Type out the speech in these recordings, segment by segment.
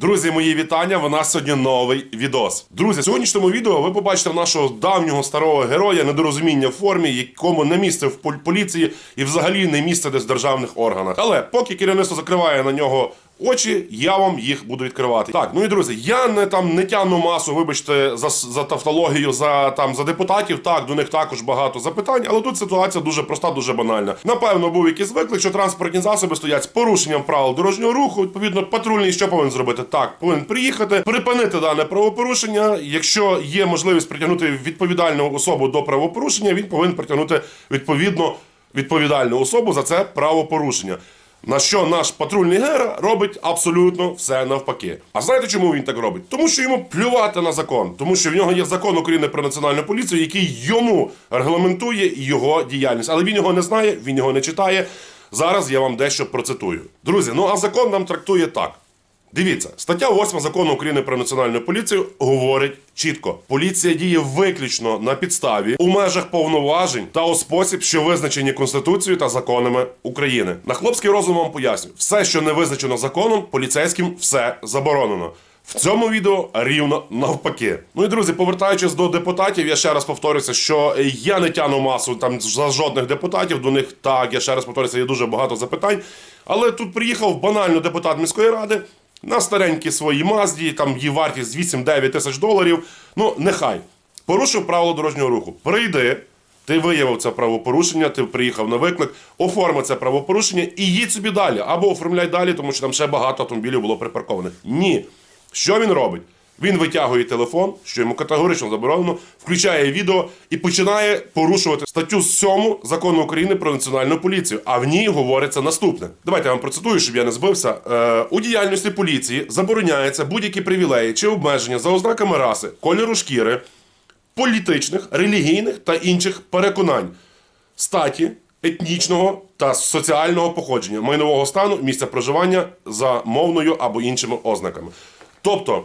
Друзі, мої вітання. В нас сьогодні новий відос. Друзі, в сьогоднішньому відео ви побачите нашого давнього старого героя недорозуміння в формі, якому не місце в пол- поліції і взагалі не місце десь в державних органах. Але поки керівництво закриває на нього. Очі, я вам їх буду відкривати. Так, ну і друзі, я не там не тягну масу, вибачте, за, за тавтологію, за там за депутатів. Так, до них також багато запитань, але тут ситуація дуже проста, дуже банальна. Напевно, був якийсь виклик, що транспортні засоби стоять з порушенням правил дорожнього руху. Відповідно, патрульний що повинен зробити? Так, повинен приїхати, припинити дане правопорушення. Якщо є можливість притягнути відповідальну особу до правопорушення, він повинен притягнути відповідно відповідальну особу за це правопорушення. На що наш патрульний гера робить абсолютно все навпаки. А знаєте, чому він так робить? Тому що йому плювати на закон, тому що в нього є закон України про національну поліцію, який йому регламентує його діяльність. Але він його не знає, він його не читає. Зараз я вам дещо процитую. Друзі, ну а закон нам трактує так. Дивіться, стаття 8 закону України про національну поліцію говорить чітко: поліція діє виключно на підставі у межах повноважень та у спосіб, що визначені Конституцією та законами України. На хлопський розум вам поясню, все, що не визначено законом, поліцейським все заборонено. В цьому відео рівно навпаки. Ну і друзі, повертаючись до депутатів, я ще раз повторюся, що я не тяну масу там за жодних депутатів. До них так, я ще раз повторюся, є дуже багато запитань. Але тут приїхав банально депутат міської ради на старенькій своїй мазді, там її вартість 8-9 тисяч доларів. Ну, нехай. Порушив правила дорожнього руху. Прийди, ти виявив це правопорушення, ти приїхав на виклик, оформи це правопорушення і їдь собі далі. Або оформляй далі, тому що там ще багато автомобілів було припарковано. Ні. Що він робить? Він витягує телефон, що йому категорично заборонено, включає відео і починає порушувати статтю 7 закону України про національну поліцію. А в ній говориться наступне. Давайте я вам процитую, щоб я не збився. Е, у діяльності поліції забороняється будь-які привілеї чи обмеження за ознаками раси, кольору шкіри, політичних, релігійних та інших переконань, статі, етнічного та соціального походження, майнового стану, місця проживання за мовною або іншими ознаками. Тобто,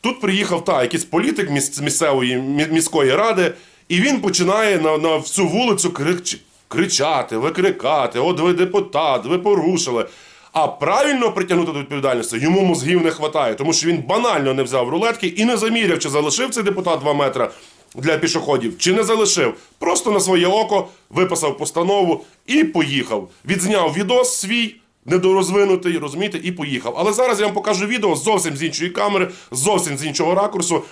тут приїхав та якийсь політик міс- місцевої міської ради, і він починає на, на всю вулицю крич, кричати, викрикати: от ви депутат, ви порушили. А правильно притягнути до відповідальності йому мозгів не вистачає, тому що він банально не взяв рулетки і не заміряв, чи залишив цей депутат 2 метри для пішоходів, чи не залишив. Просто на своє око виписав постанову і поїхав. Відзняв відос свій недорозвинутий, розумієте, і поїхав. Але зараз я вам покажу відео зовсім з іншої камери, зовсім з іншого ракурсу.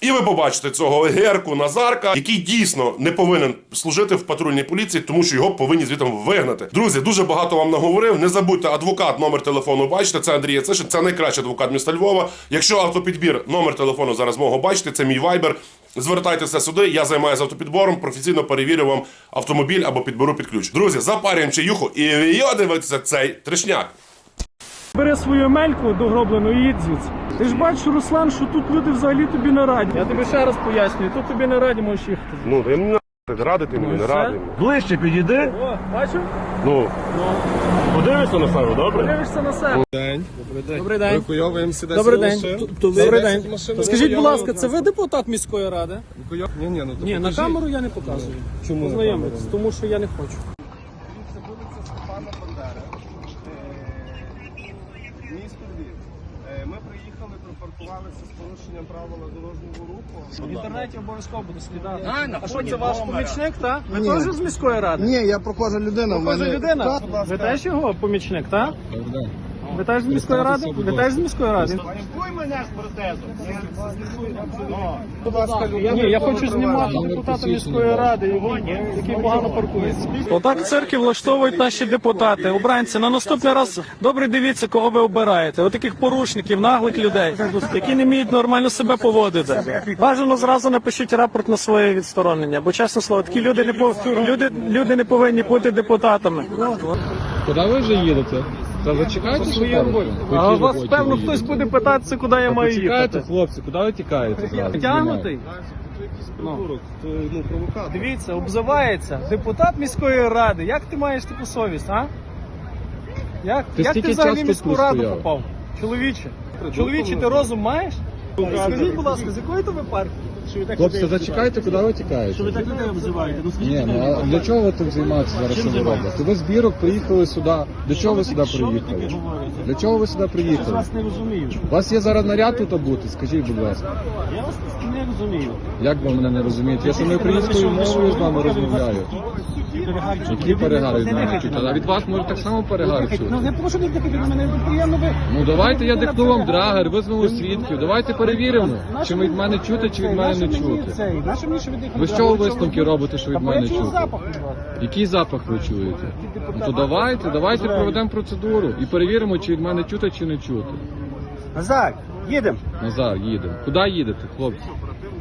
І ви побачите цього Герку Назарка, який дійсно не повинен служити в патрульній поліції, тому що його повинні звідти вигнати. Друзі, дуже багато вам наговорив. Не забудьте адвокат, номер телефону бачите. Це Андрій Яцишин, це найкращий адвокат міста Львова. Якщо автопідбір, номер телефону зараз мого бачите, це мій вайбер. Звертайтеся сюди, я займаюся автопідбором, професійно перевірю вам автомобіль або підберу під ключ. Друзі, запарюємо чаюху і йо дивитися цей трешняк. Бери свою мельку догроблену і їдь звідси. Ти ж бачиш, Руслан, що тут люди взагалі тобі не раді. Я тобі ще раз пояснюю, тут тобі не раді можеш їхати. Ну, ви мені радити мені, Ну, не все. радий. Ближче підійди. О, бачив? Ну, подивишся на себе, добре? Дивишся на себе. День. Добрий день. Викуйовуємося десь Добрий день. Добрий день. Скажіть, будь ласка, це ви депутат міської ради? Ні, ні, ну то Ні, на камеру я не показую. Чому на Познайомитись, камеру? тому що я не хочу. Це вулиця Степана Бандери. Е, Місто Львів. Е, Ми приїхали, припаркувалися з правила дорожнього руху. В інтернеті обов'язково буду скидати. А що це ваш помічник, так? Ви Ні. теж з міської ради? Ні, я прохожа людина. в Кожа мене- людина? Так. Ви теж його помічник, так? Ви теж з міської ради? Ви теж з міської ради? Будь ласка, людина. Ні, я хочу знімати депутата міської ради, який погано паркується. Отак церкві влаштовують наші депутати, обранці. На наступний раз добре дивіться, кого ви обираєте. Отаких порушників, наглих людей, які не вміють нормально себе поводити. Бажано зразу напишіть рапорт на своє відсторонення, бо чесно слово, такі люди не пов... люди, люди не повинні бути депутатами. Куди ви вже їдете? Та зачекайте Своє роботі. А у вас певно хтось буде питатися, куди я маю їхати. хлопці, куди ви тікаєте? зразу? Тягнутий? Ну, провокатор. Дивіться, обзивається депутат міської ради. Як ти маєш таку совість, а? Як Ти як ти стільки взагалі в міську тут раду стояв? попав? Чоловіче. Чоловіче, ти розум маєш? Скажіть, будь ласка, з якої то ви партії? Що ви так Хлопці, людей зачекайте, куди ви тікаєте? Що ви так людей обзиваєте? Ну скажіть, Ні, ну а для чого ви тим займаєтеся зараз? Чим що ви займаєтесь? робите? Ви з бірок приїхали сюди. Для чого ви сюди що ви приїхали? говорите? Для чого ви сюди Я ж приїхали? вас не розумію. У вас є зараз наряд тут бути? Скажіть, будь ласка. Я вас не розумію. Як ви мене не розумієте? Я саме українською мовою з вами розмовляю. Які перегари чути? А від вас може так само перегари чути. Ну не прошу не дихати до мене, приємно ви. Ну давайте я дихну вам драгер, визвемо свідків. Давайте перевіримо, чи від мене чути, чи від мене не чути. Наші мені, ви з чого висновки робите, що від мене чути? запах від вас. Який запах ви чуєте? Ну то давайте, давайте проведемо процедуру і перевіримо, чи від мене чути, чи не чути. Назар, їдемо. Назар, їдемо. Куди їдете, хлопці?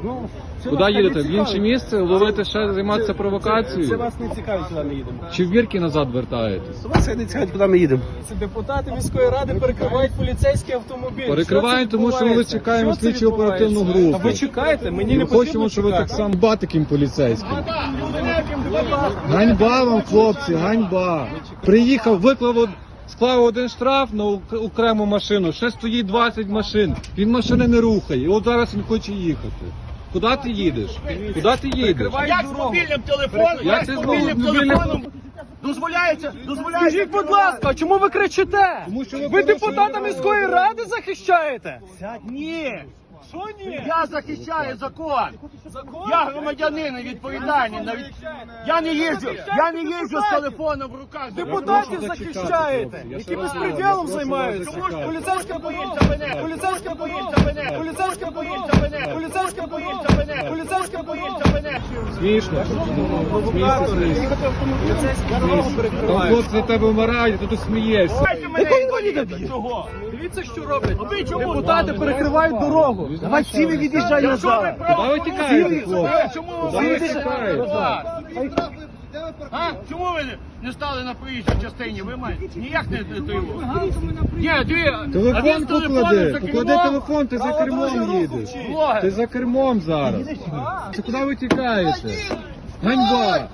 Ну, Куди їдете? В інше місце? Ловити ще займатися провокацією? Це вас не цікавить, куди ми їдемо. Чи в бірки назад вертаєтесь? Вас не цікавить, куди ми їдемо. Це депутати міської ради перекривають поліцейський автомобіль. Перекриваємо, тому що ми чекаємо слідчу оперативну групу. А ви чекаєте? Мені не хочемо, щоб ви так само батиким поліцейським. Ганьба вам, хлопці, ганьба. Приїхав, виклав, склав один штраф на окрему машину, ще стоїть 20 машин. Він машини не рухає. І от зараз він хоче їхати. Куди ти їдеш? Куди ти їдеш? Як з мобільним телефоном? Як з мобільним телефоном? Дозволяється, дозволяється. Скажіть, будь ласка, чому ви кричите? Тому що ви Ви депутата міської ради захищаєте? Ні. Що ні? Я захищаю закон. Я громадянин і відповідальний. Навіть я не їжджу, я не їжджу з телефоном в руках. Депутатів захищаєте, які безпреділом займаються. Поліцейська боїться мене. поліцейська боїться мене. поліцейська боїться мене. поліцейська боїться мене. поліцейська боїться мене. Смішно. Смішно, смішно. Дорогу перекривають. хлопці тебе вмирають, а ти тут смієшся. Дайте мене. Чого? Дивіться, що роблять. Депутати перекривають дорогу. Давай всі ви від'їжджай назад. Куди ви тікаєте, хлопці? Чому Куди ви ви тікаєте? А? Чому ви не стали на проїжджій частині? Ви маєте ніяк не не його. Ні, дві. Телефон поклади, поклади телефон, ти за кермом їдеш. Ти за кермом зараз. Куди ви тікаєте? Ганьба!